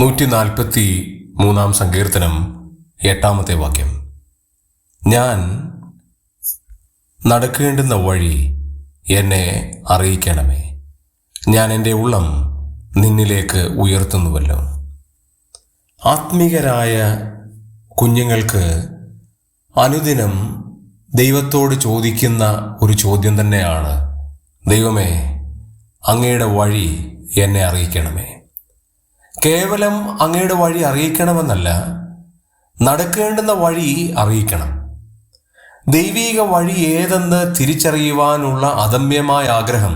നൂറ്റി നാൽപ്പത്തി മൂന്നാം സങ്കീർത്തനം എട്ടാമത്തെ വാക്യം. ഞാൻ നടക്കേണ്ടുന്ന വഴി എന്നെ അറിയിക്കണമേ. ഞാൻ എന്റെ ഉള്ളം നിന്നിലേക്ക് ഉയർത്തുന്നുവല്ലോ. ആത്മീകരായ കുഞ്ഞുങ്ങൾക്ക് അനുദിനം ദൈവത്തോട് ചോദിക്കുന്ന ഒരു ചോദ്യം തന്നെയാണ് ദൈവമേ അങ്ങയുടെ വഴി എന്നെ അറിയിക്കണമേ. കേവലം അങ്ങയുടെ വഴി അറിയിക്കണമെന്നല്ല നടക്കേണ്ടുന്ന വഴി അറിയിക്കണം. ദൈവീക വഴി ഏതെന്ന് തിരിച്ചറിയുവാനുള്ള അദമ്യമായ ആഗ്രഹം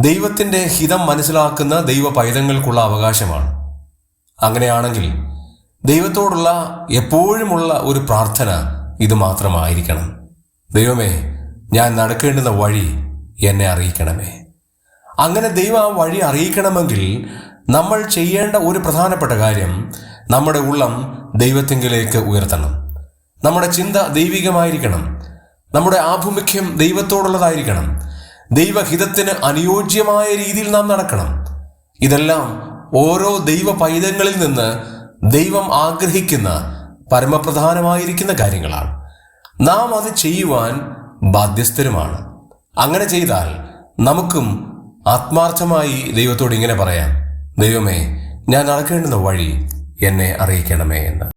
ദൈവത്തിന്റെ ഹിതം മനസ്സിലാക്കുന്ന ദൈവ പൈതങ്ങൾക്കുള്ള അവകാശമാണ്. അങ്ങനെയാണെങ്കിൽ ദൈവത്തോടുള്ള എപ്പോഴുമുള്ള ഒരു പ്രാർത്ഥന ഇത് മാത്രമായിരിക്കണം. ദൈവമേ ഞാൻ നടക്കേണ്ടുന്ന വഴി എന്നെ അറിയിക്കണമേ. അങ്ങനെ ദൈവം ആ വഴി അറിയിക്കണമെങ്കിൽ നമ്മൾ ചെയ്യേണ്ട ഒരു പ്രധാനപ്പെട്ട കാര്യം നമ്മുടെ ഉള്ളം ദൈവത്തിങ്കിലേക്ക് ഉയർത്തണം. നമ്മുടെ ചിന്ത ദൈവികമായിരിക്കണം. നമ്മുടെ ആഭിമുഖ്യം ദൈവത്തോടുള്ളതായിരിക്കണം. ദൈവഹിതത്തിന് അനുയോജ്യമായ രീതിയിൽ നാം നടക്കണം. ഇതെല്ലാം ഓരോ ദൈവ പൈതങ്ങളിൽ നിന്ന് ദൈവം ആഗ്രഹിക്കുന്ന പരമപ്രധാനമായിരിക്കുന്ന കാര്യങ്ങളാണ്. നാം അത് ചെയ്യുവാൻ ബാധ്യസ്ഥരുമാണ്. അങ്ങനെ ചെയ്താൽ നമുക്കും ആത്മാർത്ഥമായി ദൈവത്തോട് ഇങ്ങനെ പറയാം. ദൈവമേ ഞാൻ നടക്കേണ്ടുന്ന വഴി എന്നെ അറിയിക്കണമേ എന്ന്.